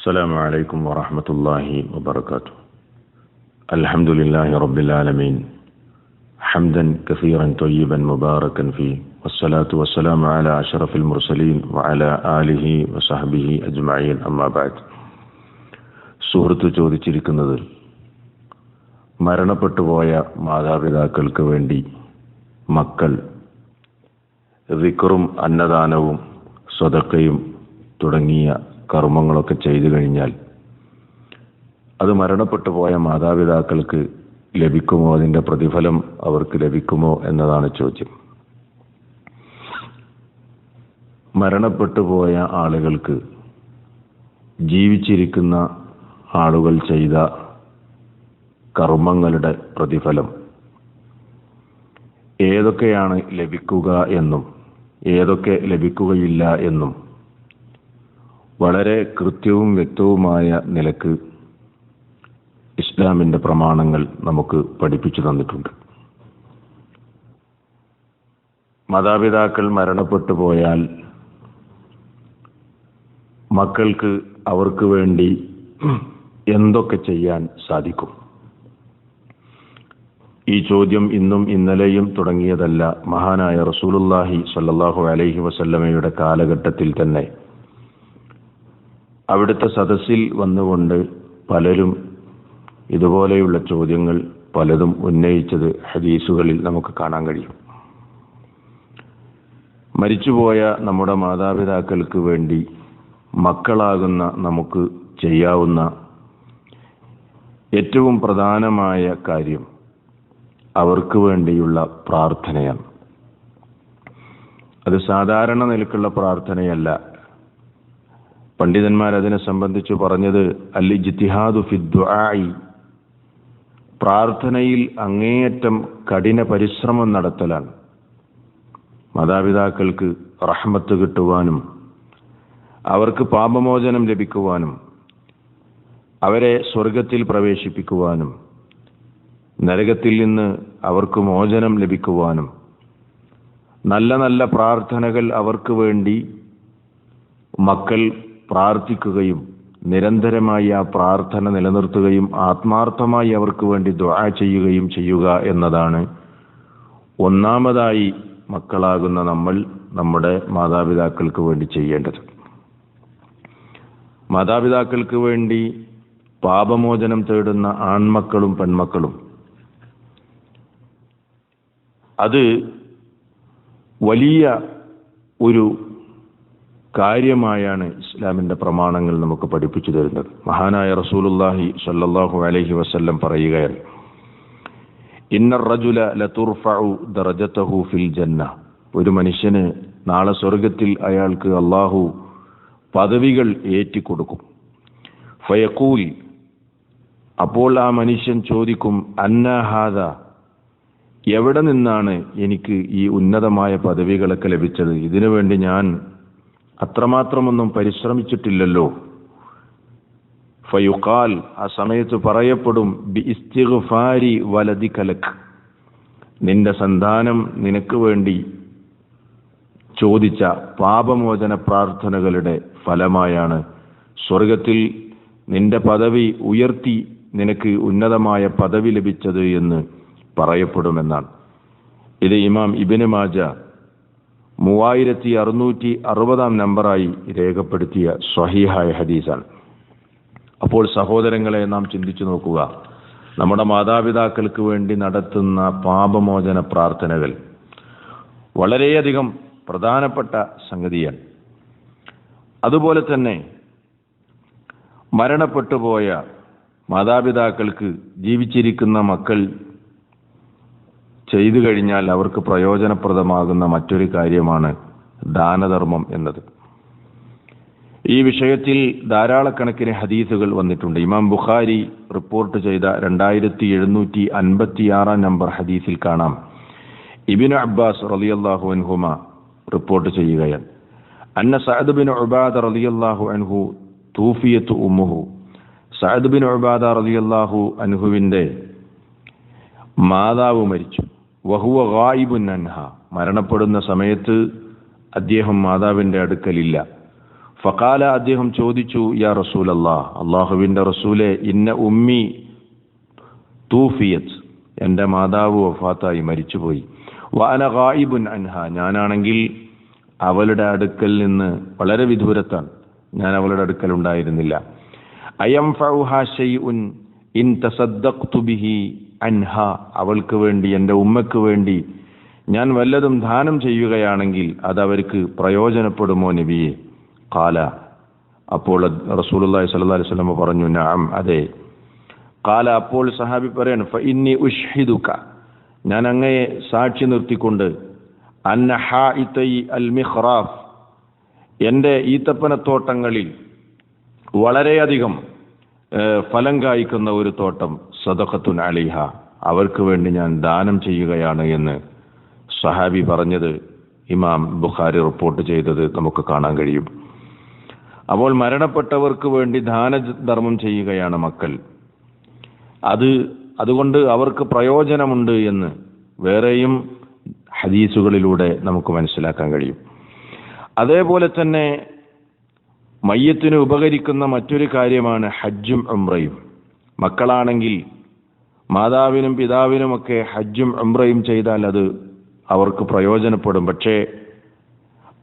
السلام عليكم ورحمة الله وبركاته الحمد لله رب العالمين حمدا كثيرا طيبا مباركا فيه والصلاة والسلام على أشرف المرسلين وعلى آله وصحبه أجمعين أما بعد സുഹൃത്ത് ചോദിച്ചിരിക്കുന്നത് മരണപ്പെട്ടുപോയ മാതാപിതാക്കൾക്ക് വേണ്ടി മക്കൾ വിക്റും അന്നദാനവും സ്വതക്കയും തുടങ്ങിയ കർമ്മങ്ങളൊക്കെ ചെയ്തു കഴിഞ്ഞാൽ അത് മരണപ്പെട്ടു പോയ മാതാപിതാക്കൾക്ക് ലഭിക്കുമോ? അതിന്റെ പ്രതിഫലം അവർക്ക് ലഭിക്കുമോ എന്നതാണ് ചോദ്യം. മരണപ്പെട്ടു പോയ ആളുകൾക്ക് ജീവിച്ചിരിക്കുന്ന ആളുകൾ ചെയ്ത കർമ്മങ്ങളുടെ പ്രതിഫലം ഏതൊക്കെയാണ് ലഭിക്കുക എന്നും ഏതൊക്കെ ലഭിക്കുകയില്ല എന്നും വളരെ കൃത്യവും വ്യക്തവുമായ നിലയ്ക്ക് ഇസ്ലാമിന്റെ പ്രമാണങ്ങൾ നമുക്ക് പഠിപ്പിച്ചു തന്നിട്ടുണ്ട്. മാതാപിതാക്കൾ മരണപ്പെട്ടു പോയാൽ മക്കൾക്ക് അവർക്ക് വേണ്ടി എന്തൊക്കെ ചെയ്യാൻ സാധിക്കും? ഈ ചോദ്യം ഇന്നും ഇന്നലെയും തുടങ്ങിയതല്ല. മഹാനായ റസൂലുല്ലാഹി സല്ലാഹു അലൈഹി വസല്ലമയുടെ കാലഘട്ടത്തിൽ തന്നെ അവിടുത്തെ സദസ്സിൽ വന്നുകൊണ്ട് പലരും ഇതുപോലെയുള്ള ചോദ്യങ്ങൾ പലതും ഉന്നയിച്ചത് ഹദീസുകളിൽ നമുക്ക് കാണാൻ കഴിയും. മരിച്ചുപോയ നമ്മുടെ മാതാപിതാക്കൾക്ക് വേണ്ടി മക്കളാകുന്ന നമുക്ക് ചെയ്യാവുന്ന ഏറ്റവും പ്രധാനമായ കാര്യം അവർക്ക് വേണ്ടിയുള്ള പ്രാർത്ഥനയാണ്. അത് സാധാരണ നിലക്കുള്ള പ്രാർത്ഥനയല്ല പണ്ഡിതന്മാർ അതിനെ സംബന്ധിച്ച് പറഞ്ഞത് അല്ലി ജിത്തിഹാദു ഫിദ്വായി പ്രാർത്ഥനയിൽ അങ്ങേയറ്റം കഠിന പരിശ്രമം നടത്തലാണ്. മാതാപിതാക്കൾക്ക് റഹ്മത്ത് കിട്ടുവാനും അവർക്ക് പാപമോചനം ലഭിക്കുവാനും അവരെ സ്വർഗത്തിൽ പ്രവേശിപ്പിക്കുവാനും നരകത്തിൽ നിന്ന് അവർക്ക് മോചനം ലഭിക്കുവാനും നല്ല നല്ല പ്രാർത്ഥനകൾ അവർക്ക് വേണ്ടി മക്കൾ പ്രാർത്ഥിക്കുകയും നിരന്തരമായി ആ പ്രാർത്ഥന നിലനിർത്തുകയും ആത്മാർത്ഥമായി അവർക്ക് വേണ്ടി ദ്വാ ചെയ്യുകയും ചെയ്യുക എന്നതാണ് ഒന്നാമതായി മക്കളാകുന്ന നമ്മൾ നമ്മുടെ മാതാപിതാക്കൾക്ക് വേണ്ടി ചെയ്യേണ്ടത്. മാതാപിതാക്കൾക്ക് വേണ്ടി പാപമോചനം തേടുന്ന ആൺമക്കളും പെൺമക്കളും അത് വലിയ ഒരു കാര്യമായാണ് ഇസ്ലാമിന്റെ പ്രമാണങ്ങൾ നമുക്ക് പഠിപ്പിച്ചു തരുന്നത്. മഹാനായ റസൂലുല്ലാഹി സല്ലാഹു അലഹി വസ്ല്ലം പറയുകയാണ് ഇന്നർ റജുല ലതുർഫഉ ഫിൽ ജന്ന. ഒരു മനുഷ്യന് നാളെ സ്വർഗത്തിൽ അയാൾക്ക് അള്ളാഹു പദവികൾ ഏറ്റിക്കൊടുക്കും. ഫയക്കൂൽ അപ്പോൾ ആ മനുഷ്യൻ ചോദിക്കും അന്നഹാദ എവിടെ നിന്നാണ് എനിക്ക് ഈ ഉന്നതമായ പദവികളൊക്കെ ലഭിച്ചത്? ഇതിനുവേണ്ടി ഞാൻ അത്രമാത്രമൊന്നും പരിശ്രമിച്ചിട്ടില്ലല്ലോ. ഫയുഖാൽ ആ സമയത്ത് പറയപ്പെടും ബി ഇസ്തിഗ്ഫാരി വലതി കലക്ക് നിന്റെ സന്താനം നിനക്ക് വേണ്ടി ചോദിച്ച പാപമോചന പ്രാർത്ഥനകളുടെ ഫലമായാണ്. സ്വർഗത്തിൽ നിന്റെ പദവി ഉയർത്തി നിനക്ക് ഉന്നതമായ പദവി ലഭിച്ചത് എന്ന് പറയപ്പെടുമെന്നാണ്. ഇത് ഇമാം ഇബിന് മാജ മൂവായിരത്തി അറുന്നൂറ്റി അറുപതാം നമ്പറായി രേഖപ്പെടുത്തിയ സ്വഹീഹായ ഹദീസാണ്. അപ്പോൾ സഹോദരങ്ങളെ നാം ചിന്തിച്ചു നോക്കുക. നമ്മുടെ മാതാപിതാക്കൾക്ക് വേണ്ടി നടത്തുന്ന പാപമോചന പ്രാർത്ഥനകൾ വളരെയധികം പ്രധാനപ്പെട്ട സംഗതിയാണ്. അതുപോലെ തന്നെ മരണപ്പെട്ടുപോയ മാതാപിതാക്കൾക്ക് ജീവിച്ചിരിക്കുന്ന മക്കൾ ചെയ്തു കഴിഞ്ഞാൽ അവർക്ക് പ്രയോജനപ്രദമാകുന്ന മറ്റൊരു കാര്യമാണ് ദാനധർമ്മം എന്നത്. ഈ വിഷയത്തിൽ ധാരാളക്കണക്കിന് ഹദീസുകൾ വന്നിട്ടുണ്ട്. ഇമാം ബുഖാരി റിപ്പോർട്ട് ചെയ്ത രണ്ടായിരത്തി എഴുന്നൂറ്റി അൻപത്തിയാറാം നമ്പർ ഹദീസിൽ കാണാം. ഇബിന് അബ്ബാസ് റളിയല്ലാഹു അൻഹുമ റിപ്പോർട്ട് ചെയ്യുകയാണ്. അന്ന സഅദ് ബിൻ ഉബാദ റളിയല്ലാഹു അൻഹു തൂഫിയത്ത് ഉമ്മുഹു. സഅദ് ബിൻ ഉബാദ റളിയല്ലാഹു അൻഹുവിന്റെ മാതാവ് മരിച്ചു. വഹുവ ഗായിബുൻ നൻഹ മരണപ്പെടുന്ന സമയത്ത് അദ്ദേഹം മാതാവിന്റെ അടുക്കലില്ല. ഫക്കാല അദ്ദേഹം ചോദിച്ചു യാ റസൂൽ അള്ളാഹ് അള്ളാഹുവിന്റെ റസൂലെ ഇന്ന ഉമ്മി തൂഫിയത്ത്. എന്റെ മാതാവ് വഫാത്തായി മരിച്ചുപോയി. വാന ഗായിബുൻ അൻഹ. ഞാനാണെങ്കിൽ അവളുടെ അടുക്കൽ നിന്ന് വളരെ വിദൂരത്താണ്. ഞാൻ അവളുടെ അടുക്കൽ ഉണ്ടായിരുന്നില്ല. അയം ഫൗഹാഷയ്ഉൻ ഇൻ തസദ്ദഖ്തു ബിഹി അൻഹ അവൾക്ക് വേണ്ടി എന്റെ ഉമ്മയ്ക്ക് വേണ്ടി. ഞാൻ വല്ലതും ദാനം ചെയ്യുകയാണെങ്കിൽ അത് അവർക്ക് പ്രയോജനപ്പെടുമോ നബിയെ? കാല അപ്പോൾ സ്വല്ലല്ലാഹി അലൈഹി വസല്ലം പറഞ്ഞു നാം അതെ. കാല അപ്പോൾ സഹാബി പറയാണ് ഇന്നി ഉഷ്ഹിദുക. ഞാൻ അങ്ങയെ സാക്ഷി നിർത്തിക്കൊണ്ട് അന്ന ഹാഇതൈ അൽ മിഖ്റാഫ്. എന്റെ ഈത്തപ്പനത്തോട്ടങ്ങളിൽ വളരെയധികം ഫലം കായ്ക്കുന്ന ഒരു തോട്ടം സദഖത്തുൻ അലിഹ. അവർക്ക് വേണ്ടി ഞാൻ ദാനം ചെയ്യുകയാണ് എന്ന് സഹാബി പറഞ്ഞത് ഇമാം ബുഖാരി റിപ്പോർട്ട് ചെയ്തത് നമുക്ക് കാണാൻ കഴിയും. അപ്പോൾ മരണപ്പെട്ടവർക്ക് വേണ്ടി ദാനധർമ്മം ചെയ്യുകയാണ് മക്കൾ. അത് അതുകൊണ്ട് അവർക്ക് പ്രയോജനമുണ്ട് എന്ന് വേറെയും ഹദീസുകളിലൂടെ നമുക്ക് മനസ്സിലാക്കാൻ കഴിയും. അതേപോലെ തന്നെ മയ്യത്തിന് ഉപകരിക്കുന്ന മറ്റൊരു കാര്യമാണ് ഹജ്ജും ഉംറയും. മക്കളാണെങ്കിൽ മാതാവിനും പിതാവിനുമൊക്കെ ഹജ്ജും ഉംറയും ചെയ്താൽ അത് അവർക്ക് പ്രയോജനപ്പെടും. പക്ഷേ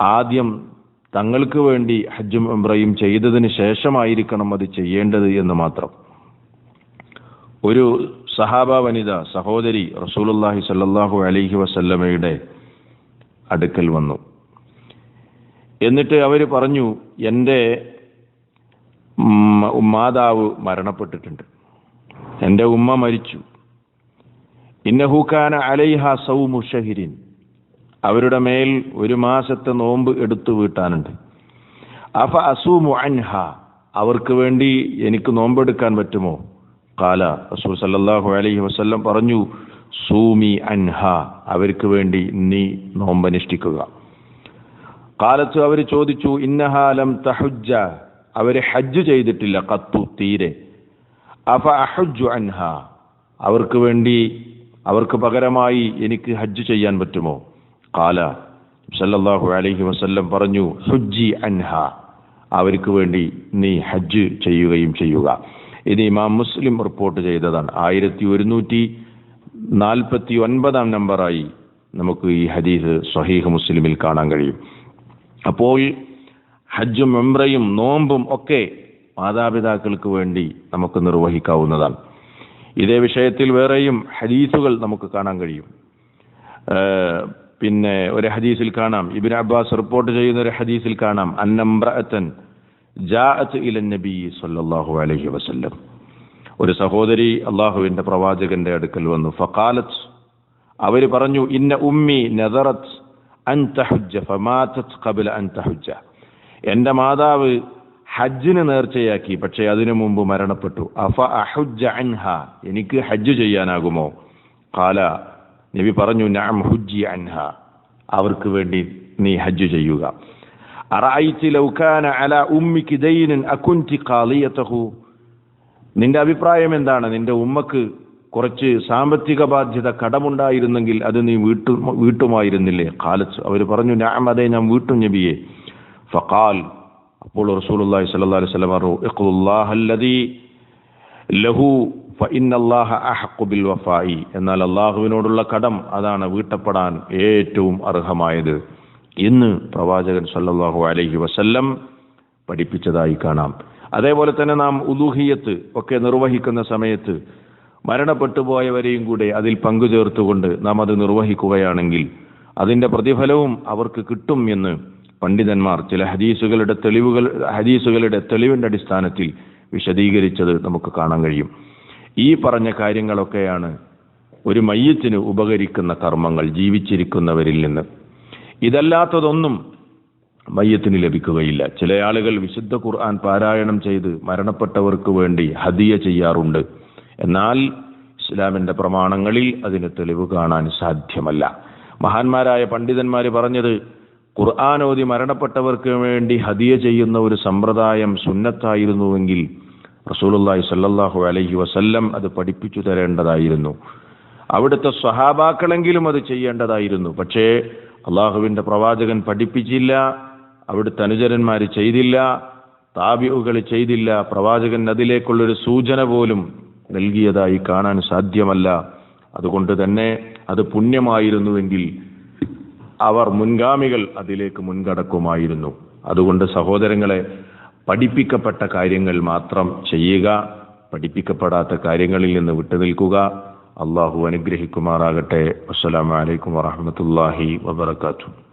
ആദ്യം തങ്ങൾക്ക് വേണ്ടി ഹജ്ജും ഉംറയും ചെയ്തതിന് ശേഷമായിരിക്കണം അത് ചെയ്യേണ്ടത് എന്ന് മാത്രം. ഒരു സഹാബ വനിത സഹോദരി റസൂലുള്ളാഹി സല്ലാഹു അലഹി വസല്ലമയുടെ അടുക്കൽ വന്നു. എന്നിട്ട് അവർ പറഞ്ഞു എന്റെ മാതാവ് മരണപ്പെട്ടിട്ടുണ്ട്. എന്റെ ഉമ്മ മരിച്ചു. ഇന്നഹൂക്കാന അലൈഹ സൗമു മുഷഹിരിൻ അവരുടെ മേൽ ഒരു മാസത്തെ നോമ്പ് എടുത്തു വീട്ടാനുണ്ട്. അഫ അസൂമു അൻഹ. അവർക്ക് വേണ്ടി എനിക്ക് നോമ്പെടുക്കാൻ പറ്റുമോ? കാല റസൂൽ സല്ലാഹു അലൈഹി വസല്ലം പറഞ്ഞു സൂമി അൻഹ. അവർക്ക് വേണ്ടി നീ നോമ്പനുഷ്ഠിക്കുക. കാലത്ത് അവർ ചോദിച്ചു ഇന്നഹാലം തഹുജ അവർ ഹജ്ജ് ചെയ്തിട്ടില്ല കത്തു തീരെ. അൻഹ. അവർക്ക് വേണ്ടി അവർക്ക് പകരമായി എനിക്ക് ഹജ്ജ് ചെയ്യാൻ പറ്റുമോ? കാല. സല്ലല്ലാഹു അലൈഹി വസല്ലം പറഞ്ഞു ഹുജ്ജി അൻഹ. അവർക്ക് വേണ്ടി നീ ഹജ്ജ് ചെയ്യുകയും ചെയ്യുക. ഇത് ഇമാം മുസ്ലിം റിപ്പോർട്ട് ചെയ്തതാണ്. ആയിരത്തി ഒരുന്നൂറ്റി നാൽപ്പത്തി ഒൻപതാം നമ്പറായി നമുക്ക് ഈ ഹദീസ് സഹീഹ് മുസ്ലിമിൽ കാണാൻ കഴിയും. അപ്പോൾ ഹജ്ജും ഉംറയും നോമ്പും ഒക്കെ മാതാപിതാക്കൾക്ക് വേണ്ടി നമുക്ക് നിർവഹിക്കാവുന്നതാണ്. ഇതേ വിഷയത്തിൽ വേറെയും ഹദീസുകൾ നമുക്ക് കാണാൻ കഴിയും. പിന്നെ ഒരു ഹദീസിൽ കാണാം. ഇബിൻ അബ്ബാസ് റിപ്പോർട്ട് ചെയ്യുന്ന ഒരു ഹദീസിൽ കാണാം. അന്നംറഅത്തൻ ജാഅത്ത് ഇല നബി സല്ലല്ലാഹു അലൈഹി വസല്ലം. ഒരു സഹോദരി അള്ളാഹുവിന്റെ പ്രവാചകന്റെ അടുക്കൽ വന്നു. ഫഖാലത്ത് അവർ പറഞ്ഞു ഇന്ന ഉമ്മി നദറത്ത് അൻ തഹുജ്ജ ഫമാതത് ഖബല അൻ എന്റെ മാതാവ് ഹജ്ജിന് നേർച്ചയാക്കി പക്ഷേ അതിനു മുമ്പ് മരണപ്പെട്ടു. അഫ അഹുജ്ജ അൻഹ എനിക്ക് ഹജ്ജ് ചെയ്യാനാകുമോ? കാല നബി പറഞ്ഞു നഅം ഹുജ്ജി അൻഹ അവർക്ക് വേണ്ടി നീ ഹജ്ജ് ചെയ്യുക. നിന്റെ അഭിപ്രായം എന്താണ്? നിന്റെ ഉമ്മക്ക് കുറച്ച് സാമ്പത്തിക ബാധ്യത കടമുണ്ടായിരുന്നെങ്കിൽ അത് നീ വീട്ടു വീട്ടുമായിരുന്നില്ലേ? കാലത്ത് അവർ പറഞ്ഞു ഞാൻ അതെ ഞാൻ വീട്ടും നബിയെ. ഫഖാൽ അപ്പോൾ റസൂലുള്ളാഹി സ്വല്ലല്ലാഹു അലൈഹി വസല്ലം ലഹു അഹഖു ബിൽ വഫായി. എന്നാൽ അള്ളാഹുവിനോടുള്ള കടം അതാണ് വീട്ടപ്പെടാൻ ഏറ്റവും അർഹമായത് എന്ന് പ്രവാചകൻ സല്ലല്ലാഹു അലൈഹി വസല്ലം പഠിപ്പിച്ചതായി കാണാം. അതേപോലെ തന്നെ നാം ഉദൂഹിയത്ത് ഒക്കെ നിർവഹിക്കുന്ന സമയത്ത് മരണപ്പെട്ടു പോയവരെയും കൂടെ അതിൽ പങ്കുചേർത്തുകൊണ്ട് നാം അത് നിർവഹിക്കുകയാണെങ്കിൽ അതിന്റെ പ്രതിഫലവും അവർക്ക് കിട്ടും എന്ന് പണ്ഡിതന്മാർ ചില ഹദീസുകളുടെ തെളിവുകൾ ഹദീസുകളുടെ തെളിവിന്റെ അടിസ്ഥാനത്തിൽ വിശദീകരിച്ചത് നമുക്ക് കാണാൻ കഴിയും. ഈ പറഞ്ഞ കാര്യങ്ങളൊക്കെയാണ് ഒരു മയ്യത്തിന് ഉപകരിക്കുന്ന കർമ്മങ്ങൾ ജീവിച്ചിരിക്കുന്നവരിൽ നിന്ന്. ഇതല്ലാത്തതൊന്നും മയ്യത്തിന് ലഭിക്കുകയില്ല. ചില ആളുകൾ വിശുദ്ധ ഖുർആൻ പാരായണം ചെയ്ത് മരണപ്പെട്ടവർക്ക് വേണ്ടി ഹദിയ ചെയ്യാറുണ്ട്. എന്നാൽ ഇസ്ലാമിന്റെ പ്രമാണങ്ങളിൽ അതിന് തെളിവ് കാണാൻ സാധ്യമല്ല. മഹാന്മാരായ പണ്ഡിതന്മാർ പറഞ്ഞത് ഖുർആൻ ഓതി മരണപ്പെട്ടവർക്ക് വേണ്ടി ഹദിയ ചെയ്യുന്ന ഒരു സമ്പ്രദായം സുന്നത്തായിരുന്നുവെങ്കിൽ റസൂലുള്ളാഹി സല്ലാഹു അലഹി വസല്ലം അത് പഠിപ്പിച്ചു തരേണ്ടതായിരുന്നു. അവിടുത്തെ സ്വഹാബാക്കളെങ്കിലും അത് ചെയ്യേണ്ടതായിരുന്നു. പക്ഷേ അള്ളാഹുവിന്റെ പ്രവാചകൻ പഠിപ്പിച്ചില്ല അവിടുത്തെ അനുചരന്മാർ ചെയ്തില്ല താബിയുകൾ ചെയ്തില്ല പ്രവാചകൻ അതിലേക്കുള്ളൊരു സൂചന പോലും നൽകിയതായി കാണാൻ സാധ്യമല്ല. അതുകൊണ്ട് തന്നെ അത് പുണ്യമായിരുന്നുവെങ്കിൽ അവർ മുൻഗാമികൾ അതിലേക്ക് മുൻകടക്കുമായിരുന്നു. അതുകൊണ്ട് സഹോദരങ്ങളെ പഠിപ്പിക്കപ്പെട്ട കാര്യങ്ങൾ മാത്രം ചെയ്യുക പഠിപ്പിക്കപ്പെടാത്ത കാര്യങ്ങളിൽ നിന്ന് വിട്ടുനിൽക്കുക. അള്ളാഹു അനുഗ്രഹിക്കുമാറാകട്ടെ. അസ്സലാമലൈക്കും വാഹമത്തല്ലാഹി വബർക്കാത്തു